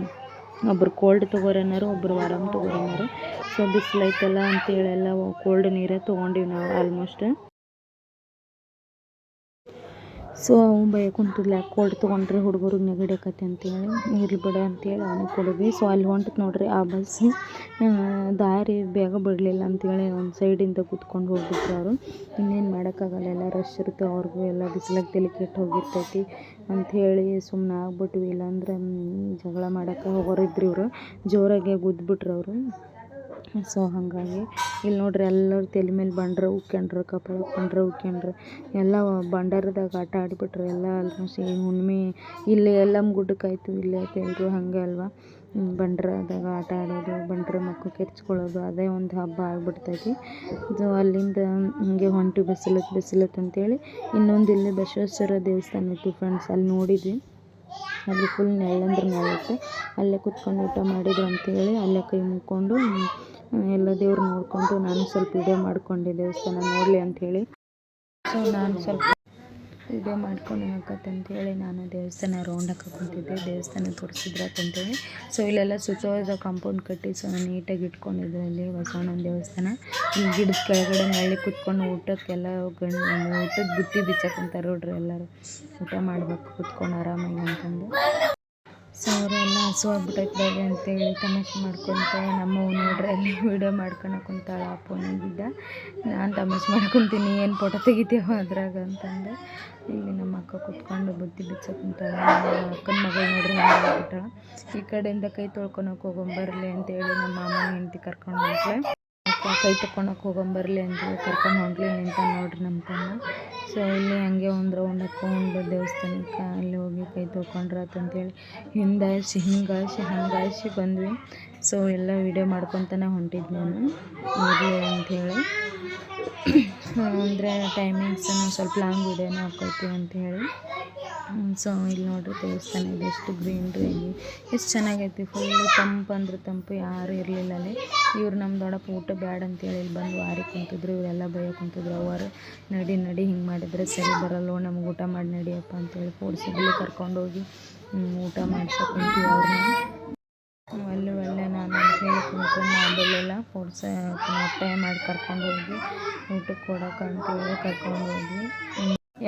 ಒಬ್ರು ಕೋಲ್ಡ್ ತೊಗೋರಿ ಅನ್ನೋರು, ಒಬ್ರು ವಾರಮ್ ತೊಗೋರಿ ಅನ್ನೋರು. ಸೊ ಬಿಸಿಲು ಐತಲ್ಲ ಅಂತೇಳಿ ಎಲ್ಲ ಕೋಲ್ಡ್ ನೀರೇ ತೊಗೊಂಡಿವಿ ನಾವು ಆಲ್ಮೋಸ್ಟ್ ಸೊ ಅವ್ನು ಭಯ ಕುಂತಿದ್ಲ ಕೋಲ್ಡ್ ತೊಗೊಂಡ್ರೆ ಹುಡುಗರಿಗೆ ಆಕತಿ ಅಂತೇಳಿ, ಇರ್ಲಿ ಬಿಡ ಅಂತೇಳಿ ಅವನು ಕೊಡಿದ್ವಿ. ಸೊ ಅಲ್ಲಿ ಹೊಂಟತ್ ನೋಡ್ರಿ ಆ ಬಸ್ ದಾರಿ ಬೇಗ ಬಿಡಲಿಲ್ಲ ಅಂತೇಳಿ ಒಂದು ಸೈಡಿಂದ ಕುತ್ಕೊಂಡು ಹೋಗ್ಬಿಟ್ರು ಅವರು. ಇನ್ನೇನು ಮಾಡೋಕ್ಕಾಗಲ್ಲ, ಎಲ್ಲ ರಶ್ ಇರುತ್ತೆ ಅವ್ರಿಗೂ, ಎಲ್ಲ ಬಿಸಿಲಾಗ ತಲೆ ಕೆಟ್ಟು ಹೋಗಿರ್ತೈತಿ ಅಂಥೇಳಿ ಸುಮ್ಮನೆ ಆಗ್ಬಿಟ್ವಿ. ಇಲ್ಲಾಂದ್ರೆ ಜಗಳ ಮಾಡೋಕ್ಕೆ ಹೋಗೋರಿದ್ರು ಇವರು. ಜೋರಾಗೆ ಗುದ್ದುಬಿಟ್ರು ಅವರು. ಸೊ ಹಾಗಾಗಿ ಇಲ್ಲಿ ನೋಡ್ರಿ ಎಲ್ಲರೂ ತಲೆ ಮೇಲೆ ಬಂಡ್ರ ಉಕ್ಕೊಂಡ್ರು ಕಪಾಳಕ್ಕೆ ಬಂಡ್ರ ಉಕ್ಕೊಂಡ್ರು ಎಲ್ಲ ಬಂಡಾರದಾಗ ಆಟ ಆಡಿಬಿಟ್ರು, ಎಲ್ಲ ಆಲ್ಮೋಸ್ಟ್ ಈ ಹುಣ್ಮೆ, ಇಲ್ಲಿ ಎಲ್ಲಮ್ಮ ಗುಡ್ಡಕ್ಕೆ ಆಯಿತು, ಇಲ್ಲೇ ಆಯ್ತು ಹಾಗೆ ಅಲ್ವಾ? ಬಂಡ್ರದಾಗ ಆಟ ಆಡೋದು, ಬಂಡ್ರ ಮಕ್ಕಳು ಕೆರ್ಚ್ಕೊಳ್ಳೋದು ಅದೇ ಒಂದು ಹಬ್ಬ ಆಗಿಬಿಡ್ತೈತಿ. ಸೊ ಅಲ್ಲಿಂದ ಹಿಂಗೆ ಹೊಂಟು ಬಿಸಿಲತ್ತು ಬಿಸಿಲತ್ತು ಅಂತೇಳಿ ಇನ್ನೊಂದು ಇಲ್ಲಿ ಬಸವೇಶ್ವರ ದೇವಸ್ಥಾನ ಇತ್ತು ಫ್ರೆಂಡ್ಸ್ ಅಲ್ಲಿ ನೋಡಿದ್ವಿ. ಅಲ್ಲಿ ಫುಲ್ ನೆರಳಂದ್ರೆ ನೆರಳುತ್ತೆ ಅಲ್ಲೇ ಕುತ್ಕೊಂಡು ಊಟ ಮಾಡಿದ್ರು ಅಂತೇಳಿ ಅಲ್ಲೇ ಕೈ ಮುಕ್ಕೊಂಡು ಎಲ್ಲ ದೇವ್ರು ನೋಡಿಕೊಂಡು ನಾನು ಸ್ವಲ್ಪ ವಿಡಿಯೋ ಮಾಡ್ಕೊಂಡೆ ದೇವಸ್ಥಾನ ನೋಡಲಿ ಹೇಳಿ ಸೊ ನಾನು ಸ್ವಲ್ಪ ವಿಡಿಯೋ ಮಾಡ್ಕೊಂಡು ಹಾಕತ್ತಂಥೇಳಿ ನಾನು ದೇವಸ್ಥಾನ ರೌಂಡ್ ಹಾಕಕ್ಕೆ ಕುಂತಿದ್ದೆ. ದೇವಸ್ಥಾನ ಅಂತೇಳಿ ಸೊ ಇಲ್ಲೆಲ್ಲ ಸುತ್ತವಾದ ಕಾಂಪೌಂಡ್ ಕಟ್ಟಿ ಸೊ ನೀಟಾಗಿ ಇಟ್ಕೊಂಡಿದ್ರು ಅಲ್ಲಿ ಬಸವಣ್ಣನ ದೇವಸ್ಥಾನ. ಈ ಗಿಡದ ಕೆಳಗಡೆ ನಳ್ಳಿ ಕುತ್ಕೊಂಡು ಊಟಕ್ಕೆಲ್ಲ ಗಂಡು ಊಟಕ್ಕೆ ಬುತ್ತಿ ಬಿಚ್ಚಕ್ಕಂತಾರೆ ನೋಡ್ರಿ ಎಲ್ಲರೂ ಊಟ ಮಾಡ್ಬೇಕು, ಕುತ್ಕೊಂಡು ಆರಾಮಾಗಿ ಅಂತಂದು. ಸೊ ಅವರೆಲ್ಲ ಹಸುವಾಗ್ಬಿಟ್ಟೈತೆ ಬರ್ರಿ ಅಂತೇಳಿ ತಮಾಷೆ ಮಾಡ್ಕೊತ ನಮ್ಮವ್ವ ನೋಡ್ರಿ ಅಲ್ಲಿ ವೀಡಿಯೋ ಮಾಡ್ಕೊಂಡು ಕುಂತಾಳ ಆ ನಾನು ತಮಾಷೆ ಮಾಡ್ಕೊತೀನಿ, ಏನು ಫೋಟೋ ತೆಗಿತೀವ ಅದ್ರಾಗ ಅಂತಂದು. ಇಲ್ಲಿ ನಮ್ಮ ಅಕ್ಕ ಕುತ್ಕೊಂಡು ಬುತ್ತಿ ಬಿಚ್ಚಕ್ಕೆ ಕುಂತಾಳ ಅಕ್ಕನ ಮಗಳು ನೋಡ್ರಿ ಆಗ್ಬಿಟ್ಟಾಳ. ಈ ಕಡೆಯಿಂದ ಕೈ ತೊಳ್ಕೊಳಕ್ಕೆ ಹೋಗೊಂಬರ್ಲಿ ಅಂತೇಳಿ ನಮ್ಮ ಮಾಮನ ಹೆಂಡತಿ ಕರ್ಕೊಂಡು ಹೊಂಟ್ಲೆ ಕೈ ತೊಗೊಳಕ್ಕೆ ಹೋಗೊಂಬರ್ಲಿ ಅಂತೇಳಿ ಕರ್ಕೊಂಡು ಹೊಂಟ್ಲಿ ನಿಂತ ನೋಡ್ರಿ ನಮ್ಮ ತಮ್ಮ. ಸೊ ಇಲ್ಲಿ ಹಂಗೆ ಒಂದು ರೌಂಡ್ ಹಾಕೊಂಡು ದೇವಸ್ಥಾನಕ್ಕೆ ಅಲ್ಲಿ ಹೋಗಿ ಕೈ ತೊಳ್ಕೊಂಡ್ರಾತು ಅಂತೇಳಿ ಹಿಂದಾಯಿಸಿ, ಹಿಂಗಾಯಿಸಿ, ಹಂಗಾಯಿಸಿ ಬಂದ್ವಿ. ಸೊ ಎಲ್ಲ ವೀಡಿಯೋ ಮಾಡ್ಕೊತಾನೆ ಹೊಂಟಿದ್ದೆ ನಾನು. ಅಂತ ಅಂಥೇಳಿ ಅಂದರೆ ಟೈಮಿಂಗ್ಸ್ ನಾವು ಸ್ವಲ್ಪ ಲಾಂಗ್ ವೀಡಿಯೋನ ಅಂತ ಹೇಳಿ. ಸೊ ಇಲ್ಲಿ ನೋಡಿರಿ ದೇವಸ್ಥಾನ ಇದೆ, ಎಷ್ಟು ಗ್ರೀನ್ರಿ ಎಷ್ಟು ಚೆನ್ನಾಗೈತಿ ಫುಲ್ಲು ತಂಪು ಅಂದ್ರೆ ತಂಪು, ಯಾರೂ ಇರಲಿಲ್ಲ ಅಲ್ಲಿ. ಇವ್ರು ನಮ್ಮ ದೊಡ್ಡಪ್ಪ ಊಟ ಬ್ಯಾಡ ಅಂತೇಳಿ ಇಲ್ಲಿ ಬಂದು ವಾರಿ ಕುಂತಿದ್ರು, ಇವರೆಲ್ಲ ಭಯ ಕುಂತಿದ್ರು, ಅವರು ನಡಿ ನಡಿ, ಹಿಂಗೆ ಮಾಡಿದರೆ ಸರಿ, ಬರಲ್ಲೋ, ನಮ್ಗೆ ಊಟ ಮಾಡಿ ನಡಿಯಪ್ಪ ಅಂತೇಳಿ ಫೋರ್ಸಿಬಲಿ ಕರ್ಕೊಂಡೋಗಿ ಊಟ ಮಾಡ್ಸಕ್ಕೆ ಕುಂತೀವಿ ಅವ್ರನ್ನ ಒಳ್ಳೆ ಅಲ್ಲೇ ನಾನು ಅಂತ ಕುಂತ್ಕೊಂಡು ಅದಲ್ಲೆಲ್ಲ ಫೋರ್ಸ ಒತ್ತಾಯ ಮಾಡಿ ಕರ್ಕೊಂಡು ಹೋಗಿ ಊಟಕ್ಕೆ ಕೊಡಕ್ಕೆ ಅಂತೇಳಿ ಕರ್ಕೊಂಡು ಹೋದ್ವಿ.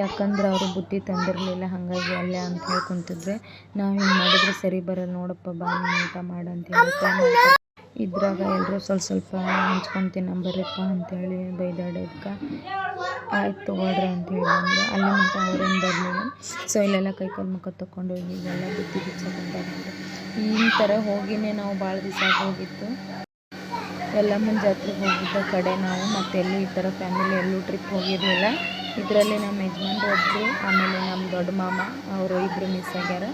ಯಾಕಂದ್ರೆ ಅವರು ಬುತ್ತಿ ತಂದಿರಲಿಲ್ಲ, ಹಾಗಾಗಿ ಅಲ್ಲೇ ಅಂತ ಹೇಳಿ ಕುಂತಿದ್ರೆ ನಾವು ಹಿಂಗೆ ಮಾಡಿದ್ರೆ ಸರಿ ಬರಲ್ಲ, ನೋಡಪ್ಪ ಬಾ ಊಟ ಮಾಡು ಅಂತೇಳಿ ಹೇಳಿ ಇದ್ರಾಗ ಎಲ್ಲರೂ ಸ್ವಲ್ಪ ಸ್ವಲ್ಪ ಹಂಚ್ಕೊಂಡು ತಿನ್ನಂಬರ್ರಿಪ್ಪ ಅಂತೇಳಿ ಬೈದಾಡೋದ್ಕೆ ಆಯ್ತು ತೊಗೊಳ್ರಿ ಅಂತೇಳಿ ಬಂದರು. ಅಲ್ಲಿ ಮಟ್ಟ ಅವ್ರೇನು ಬರಲಿಲ್ಲ. ಸೊ ಇಲ್ಲೆಲ್ಲ ಕೈ ಕಾಲು ಮುಖ ತೊಗೊಂಡು ಹೋಗಿ ಎಲ್ಲ ಬುದ್ಧಿ ಬಿಚ್ಚಕೊಂಡು ಈ ಥರ ಹೋಗಿನೇ ನಾವು ಭಾಳ ದಿವಸ ಹೋಗಿತ್ತು. ಮುಂದೆ ಜಾತ್ರೆಗೆ ಹೋಗಿದ್ದ ಕಡೆ ನಾವು, ಮತ್ತೆ ಎಲ್ಲೂ ಈ ಥರ ಫ್ಯಾಮಿಲಿ ಎಲ್ಲೂ ಟ್ರಿಪ್ ಹೋಗಿರಲಿಲ್ಲ. ಇದರಲ್ಲಿ ನಮ್ಮ ಯಜಮಾನ್ರು ಒಬ್ಬರು ಆಮೇಲೆ ನಮ್ಮ ದೊಡ್ಡ ಮಾಮ, ಅವರು ಇಬ್ಬರು ಮಿಸ್ ಆಗ್ಯಾರ.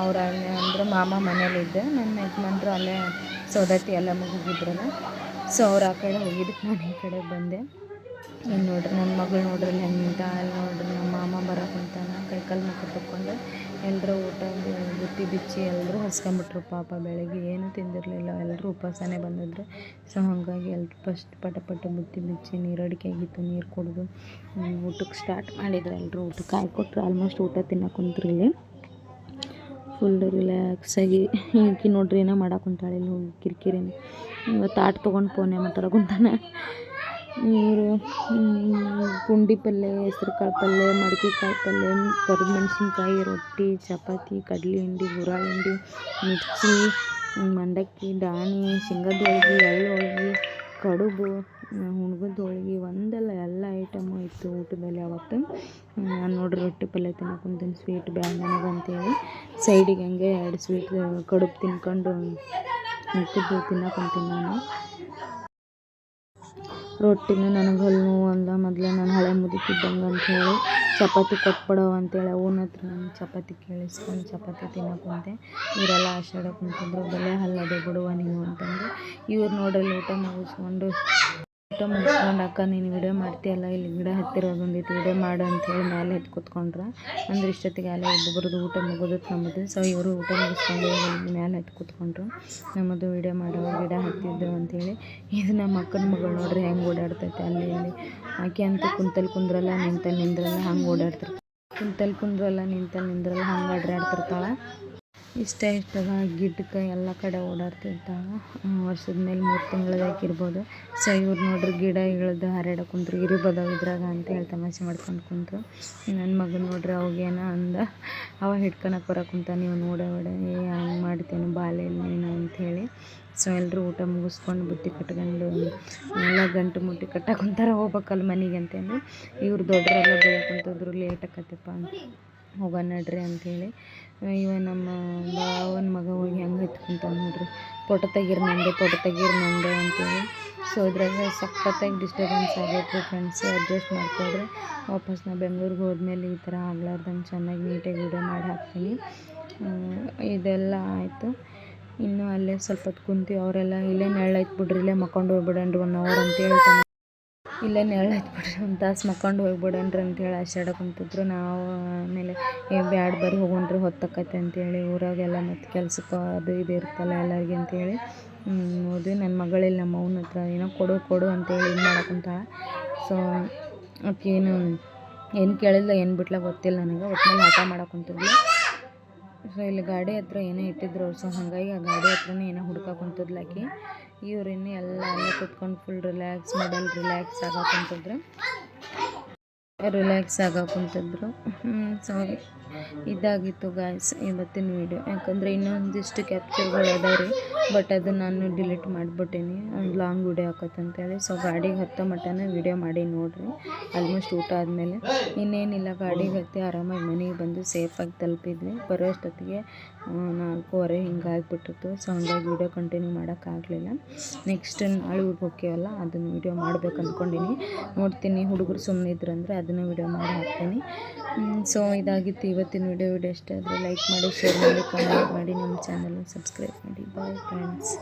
ಅವ್ರು ಅಲ್ಲೇ ಅಂದ್ರೆ ಮಾಮ ಮನೇಲಿದ್ದೆ. ನಮ್ಮ ಯಜಮಾನ್ರು ಅಲ್ಲೇ ಸೌದತ್ತಿ ಎಲ್ಲ ಮುಗಿದ್ರಲ್ಲ ಸೊ ಅವ್ರು ಆ ಕಡೆ ಹೋಗಿದ್ದಕ್ಕೆ ನಾನು ಈ ಕಡೆ ಬಂದೆ. ಇನ್ನು ನೋಡ್ರಿ ನನ್ನ ಮಗಳು ನೋಡ್ರಿ ಹೆಂಗೆ ಅಲ್ಲಿ ನೋಡ್ರಿ ನಮ್ಮ ಮಾಮ ಬರೋಕೆ ಕುಂತಾನ ಕೈ ಕಾಲು ಮುಖ ತಕ್ಕೊಂಡು. ಎಲ್ಲರೂ ಊಟ ಬುತ್ತಿ ಬಿಚ್ಚಿ ಎಲ್ಲರೂ ಹಸ್ಕೊಂಬಿಟ್ರು. ಪಾಪ ಬೆಳಗ್ಗೆ ಏನೂ ತಿಂದಿರಲಿಲ್ಲ ಎಲ್ಲರೂ ಉಪವಾಸನೇ ಬಂದಿದ್ರು. ಸೊ ಹಾಗಾಗಿ ಎಲ್ಲರೂ ಫಸ್ಟ್ ಪಟ ಪಟ ಬುತ್ತಿ ಬಿಚ್ಚಿ ನೀರು ಅಡಿಕೆ ಆಗಿತ್ತು, ನೀರು ಕುಡಿದು ಊಟಕ್ಕೆ ಸ್ಟಾರ್ಟ್ ಮಾಡಿದ್ರು ಎಲ್ಲರೂ ಊಟಕ್ಕೆ ಹಾಕ್ಕೊಟ್ರು ಆಲ್ಮೋಸ್ಟ್ ಊಟ ತಿನ್ನೋಕೆ ಕುಂತ್ರು ಇಲ್ಲಿ. ಫುಲ್ ರಿಲ್ಯಾಕ್ಸಾಗಿ ಈಕಿ ನೋಡ್ರಿ ಏನೋ ಮಾಡಕ್ಕೆ ಕುಂತಾಳೆ ಇಲ್ಲಿ ಕಿರಿಕಿರಿ ಇವತ್ತು ಆಟ ತೊಗೊಂಡು ಫೋನೇ ಮಾತಾಡ ಕುಂತಾನೆ. ಇವರು ಪುಂಡಿ ಪಲ್ಯ ಹೆಸ್ರು ಕಾಳು ಪಲ್ಯ ಮಡ್ಕೆ ಕಾಳು ಪಲ್ಯ ಕರಿದ ಮೆಣಸಿನ್ಕಾಯಿ, ರೊಟ್ಟಿ, ಚಪಾತಿ, ಕಡಲೆ ಹಿಂಡಿ ಗುರಾಳ ಹಿಂಡಿ, ಮಿರ್ಚಿ, ಮಂಡಕ್ಕಿ, ದಾಣಿ, ಶೇಂಗದ ಹೋಳ್ಗೆ, ಎಳ್ಳು ಹೋಳ್ಗೆ, ಕಡುಬು, ಹುಣ್ಗದ ಹೋಳ್ಗೆ, ಒಂದಲ್ಲ ಎಲ್ಲ ಐಟಮು ಇತ್ತು ಊಟದಲ್ಲಿ ಅವತ್ತು. ನಾನು ನೋಡ್ರಿ ರೊಟ್ಟಿ ಪಲ್ಯ ತಿನ್ನೋಕೆ ಕುಂತೀನಿ ಸ್ವೀಟ್ ಬ್ಯಾಡ ಅಂತೇಳಿ. ಸೈಡಿಗೆ ಹಂಗೆ ಎರಡು ಸ್ವೀಟ್ ಕಡುಬು ತಿನ್ಕೊಂಡು ಮಿಕ್ಕಿದ್ದು ತಿನ್ನಕ್ಕೆ ಕುಂತೀನಿ ನಾನು ರೊಟ್ಟಿನೂ ನನಗೆ ಹಲ್ಲು ನೋವು ಅಂದ. ಮೊದಲೇ ನಾನು ಹಳೆ ಮುದುಕಿದ್ದಂಗೆ ಅಂತ ಹೇಳಿ ಚಪಾತಿ ಕೊಟ್ಬಿಡವ್ವ ಅಂತೇಳಿ ಅವನ ಹತ್ರ ನಾನು ಚಪಾತಿ ಕೇಳಿಸ್ಕೊಂಡು ಚಪಾತಿ ತಿನ್ನಕ್ಕೆ ಕುಂತೆ ಇವರೆಲ್ಲ ಆಶಾಡಕ್ಕೆ ಕುಂತಿದ್ರು ಬಲೆ ಹಲ್ಲದೆ ಬಿಡುವ ನೀವು ಅಂತಂದು. ಇವ್ರು ನೋಡ್ರಿ ಊಟ ಮುಗಿಸ್ಕೊಂಡು ಊಟ ಮುಗಿಸ್ಕೊಂಡು ಅಕ್ಕ, ನೀನು ವಿಡಿಯೋ ಮಾಡ್ತೀಯಲ್ಲ, ಇಲ್ಲಿ ಗಿಡ ಹತ್ತಿರ ಬಂದಿತ್ತು ವಿಡಿಯೋ ಮಾಡು ಅಂತೇಳಿ ಮೇಲೆ ಎದ್ದು ಕೂತ್ಕೊಂಡ್ರೆ. ಅಂದ್ರೆ ಇಷ್ಟೊತ್ತಿಗೆ ಅಲ್ಲೇ ಒಬ್ಬೊಬ್ರದ್ದು ಊಟ ಮುಗಿದ್ ನಮ್ಮದು ಸೊ ಇವರು ಊಟ ಮುಗಿಸ್ಕೊಂಡು ಮೇಲೆ ಎದ್ದು ಕೂತ್ಕೊಂಡ್ರು. ನಮ್ಮದು ವಿಡಿಯೋ ಮಾಡೋ ಗಿಡ ಹತ್ತಿದ್ದು ಅಂತೇಳಿ ಇದು ನಮ್ಮ ಅಕ್ಕನ ಮಗಳು ನೋಡ್ರಿ, ಹೆಂಗೆ ಓಡಾಡ್ತೈತೆ ಅಲ್ಲಿ ಇಲ್ಲಿ. ಆಕೆ ಅಂತ ಕುಂತಲ್ಲಿ ಕುಂದ್ರಲ್ಲ ನಿಂತಲ್ಲಿ ನಿಂದ್ರಲ್ಲ, ಹಂಗೆ ಓಡಾಡ್ತಿರ್ತಾಳೆ. ಕುಂತಲ್ಲಿ ಕುಂದ್ರಲ್ಲ ನಿಂತಲ್ಲಿ ನಿಂದ್ರಲ್ಲ, ಹಂಗೆ ಅಡ್ಡಾಡ್ತಿರ್ತಾಳೆ ಇಷ್ಟ ಇಷ್ಟದ ಗಿಡಕ್ಕೆ ಎಲ್ಲ ಕಡೆ ಓಡಾಡ್ತಿರ್ತಾವೆ. ವರ್ಷದ ಮೇಲೆ ಮೂರು ತಿಂಗ್ಳದ್ದು ಇರ್ಬೋದು ಸೊ, ಇವ್ರು ನೋಡ್ರಿ ಗಿಡ ಇಳ್ದು ಹಾರಾಡಕ್ಕೆ ಕುಂತ್ರು ಇರಿಬೋದವು ಇದ್ರಾಗ ಅಂತೇಳಿ ತಮಾಷೆ ಮಾಡ್ಕೊಂಡು ಕುಂತ್ರು. ನನ್ನ ಮಗನ ನೋಡ್ರಿ ಅವಾಗೇನೋ ಅಂದ, ಅವ ಹಿಡ್ಕೊಳಕ್ಕೆ ಬರೋ ಕುಂತ ನೀವು ನೋಡೇ ಏ, ಹಂಗೆ ಮಾಡ್ತೇನೆ ಬಾಲೆ ನೀನು ಅಂಥೇಳಿ ಸೊ ಎಲ್ಲರೂ ಊಟ ಮುಗಿಸ್ಕೊಂಡು ಬುತ್ತಿ ಕಟ್ಕೊಂಡು, ಎಲ್ಲ ಗಂಟು ಮುಟ್ಟಿ ಕಟ್ಟಕ್ಕೆ ಕುಂತಾರ ಹೋಗ್ಬೇಕಲ್ಲ ಮನೆಗೆ ಅಂತಂದು ಇವ್ರು ದೊಡ್ಡರೆಲ್ಲ ಕುಂತಿದ್ರು, ಲೇಟ್ ಆಕತ್ತಪ್ಪ. ಹೋಗೋಣ ನಡ್ರಿ ಅಂಥೇಳಿ. ಇವ ನಮ್ಮ ಭಾವನ ಮಗ ಹೋಗಿ ಹೆಂಗೆ ಎತ್ಕೊಂತಾನೆ ನೋಡ್ರಿ. ಫೋಟೋ ತೆಗೀರಿ ನಂದು, ಫೋಟೋ ತೆಗೀರಿ ನಂದು ಅಂತೇಳಿ ಸೊ ಇದ್ರಾಗ ಸಖತ್ತಾಗಿ ಡಿಸ್ಟರ್ಬೆನ್ಸ್ ಆಗೈತೆ ಫ್ರೆಂಡ್ಸ್ ಅಡ್ಜಸ್ಟ್ ಮಾಡ್ಕೊಳ್ರಿ. ವಾಪಸ್ ನಾ ಬೆಂಗ್ಳೂರಿಗೆ ಹೋದ್ಮೇಲೆ ಈ ಥರ ಆಗ್ಲಾರ್ದಂಗೆ ಚೆನ್ನಾಗಿ ನೀಟಾಗಿ ವಿಡಿಯೋ ಮಾಡಿ ಹಾಕ್ತೀನಿ. ಇದೆಲ್ಲ ಆಯಿತು. ಇನ್ನು ಅಲ್ಲೇ ಸ್ವಲ್ಪ ಹೊತ್ತು ಕುಂತೀವಿ. ಅವರೆಲ್ಲ ಇಲ್ಲೇ ನೆರಳೈತೆ ಬಿಡ್ರಿ ಇಲ್ಲೇ ಮಕ್ಕೊಂಡು ಹೋಗ್ಬಿಡಣ್ರಿ ಒನ್ ಅವರ್ ಅಂತೇಳಿ ಇಲ್ಲೇ ನೆರಳು ಬಿಡ್ರಿ, ಒಂದು ತಾಸು ಮಕ್ಕೊಂಡು ಅಂತ ಅಂತೇಳಿ ಆಶಾಡಕ್ಕೆ ಕುಂತಿದ್ರು ನಾವು ಆಮೇಲೆ, ಏ, ಬ್ಯಾಡ ಬರ್ರಿ ಹೋಗೋಣ್ರಿ ಅಂತ ಅಂತೇಳಿ ಊರಾಗೆಲ್ಲ ಮತ್ತು ಕೆಲ್ಸಕ್ಕೆ ಅದು ಇದು ಇರ್ತಲ್ಲ ಎಲ್ಲರಿಗೆ ಅಂತೇಳಿ. ಹೋದ್ವಿ. ನನ್ನ ಮಗಳಿಲ್ಲ, ನಮ್ಮ ಅವ್ವನ ಹತ್ರ ಏನೋ ಕೊಡು ಕೊಡು ಅಂತೇಳಿ ಇದು ಮಾಡೋಕ್ಕಂತ ಸೊ ಆಕೆ ಏನು ಕೇಳಿಲ್ಲ, ಏನು ಬಿಟ್ಲ ಗೊತ್ತಿಲ್ಲ ನನಗೆ. ಒಟ್ಮೇಲೆ ಹಠ ಮಾಡಕ್ಕೆ ಕುಂತಿದ್ಲು ಸೊ ಇಲ್ಲಿ ಗಾಡಿ ಹತ್ರ ಏನೋ ಇಟ್ಟಿದ್ರು ಸೊ ಹಾಗಾಗಿ ಆ ಗಾಡಿ ಹತ್ರನೇ ಏನೋ ಹುಡ್ಕಕ್ಕೆ ಕುಂತಿದ್ಲು ಆಕೆ ಇವ್ರು ಇನ್ನೂ ಎಲ್ಲ ಅಲ್ಲೇ ಕುತ್ಕೊಂಡು ಫುಲ್ ರಿಲ್ಯಾಕ್ಸ್ ಮೊಬೈಲ್ ರಿಲ್ಯಾಕ್ಸ್ ಆಗಕ್ಕೆ ಕುಂತಿದ್ರು. ರಿಲ್ಯಾಕ್ಸ್ ಆಗಕ್ಕೆ ಕುಂತಿದ್ರು. ಸೊ ಇದಾಗಿತ್ತು ಗಾಯ್ಸ್ ಇವತ್ತಿನ ವೀಡಿಯೋ ಯಾಕಂದರೆ ಇನ್ನೊಂದಿಷ್ಟು ಕ್ಯಾಪ್ಚರ್ಗಳು ಅದಾವ ರೀ ಬಟ್ ಅದು ನಾನು ಡಿಲೀಟ್ ಮಾಡಿಬಿಟ್ಟೇನಿ. ಒಂದು ಲಾಂಗ್ ವೀಡಿಯೋ ಹಾಕತ್ತಂತೇಳಿ ಸೊ ಗಾಡಿಗೆ ಹತ್ತೋ ಮಟ್ಟನೇ ವೀಡಿಯೋ ಮಾಡಿ ನೋಡಿರಿ. ಆಲ್ಮೋಸ್ಟ್ ಊಟ ಆದಮೇಲೆ. ಇನ್ನೇನಿಲ್ಲ, ಗಾಡಿಗೆ ಹತ್ತಿ ಆರಾಮಾಗಿ ಮನೆಗೆ ಬಂದು ಸೇಫಾಗಿ ತಲುಪಿದ್ವಿ. ಬರೋ ಅಷ್ಟೊತ್ತಿಗೆ ನಾಲ್ಕೂವರೆ ಹಿಂಗೆ ಆಗಿಬಿಟ್ಟಿತ್ತು ಸೊ ಹಂಗಾಗಿ ವೀಡಿಯೋ ಕಂಟಿನ್ಯೂ ಮಾಡೋಕ್ಕಾಗಲಿಲ್ಲ ನೆಕ್ಸ್ಟ್ ನಾಳೆ ಊರಿಗೆ ಅದನ್ನು ವೀಡಿಯೋ ಮಾಡ್ಬೇಕು ಅಂದ್ಕೊಂಡೀನಿ ನೋಡ್ತೀನಿ, ಹುಡುಗರು ಸುಮ್ಮನೆ ಇದ್ರಂದರೆ ಅದನ್ನು ವೀಡಿಯೋ ಮಾಡಿ ಹಾಕ್ತೀನಿ. ಸೊ ಇದಾಗಿತ್ತು ಇವತ್ತಿನ ವಿಡಿಯೋ ವಿಡಿಯೋ ಇಷ್ಟ ಆದರೆ ಲೈಕ್ ಮಾಡಿ ಶೇರ್ ಮಾಡಿ ಕಮೆಂಟ್ ಮಾಡಿ, ನಮ್ಮ ಚಾನಲ್ನ ಸಬ್ಸ್ಕ್ರೈಬ್ ಮಾಡಿ. Bye friends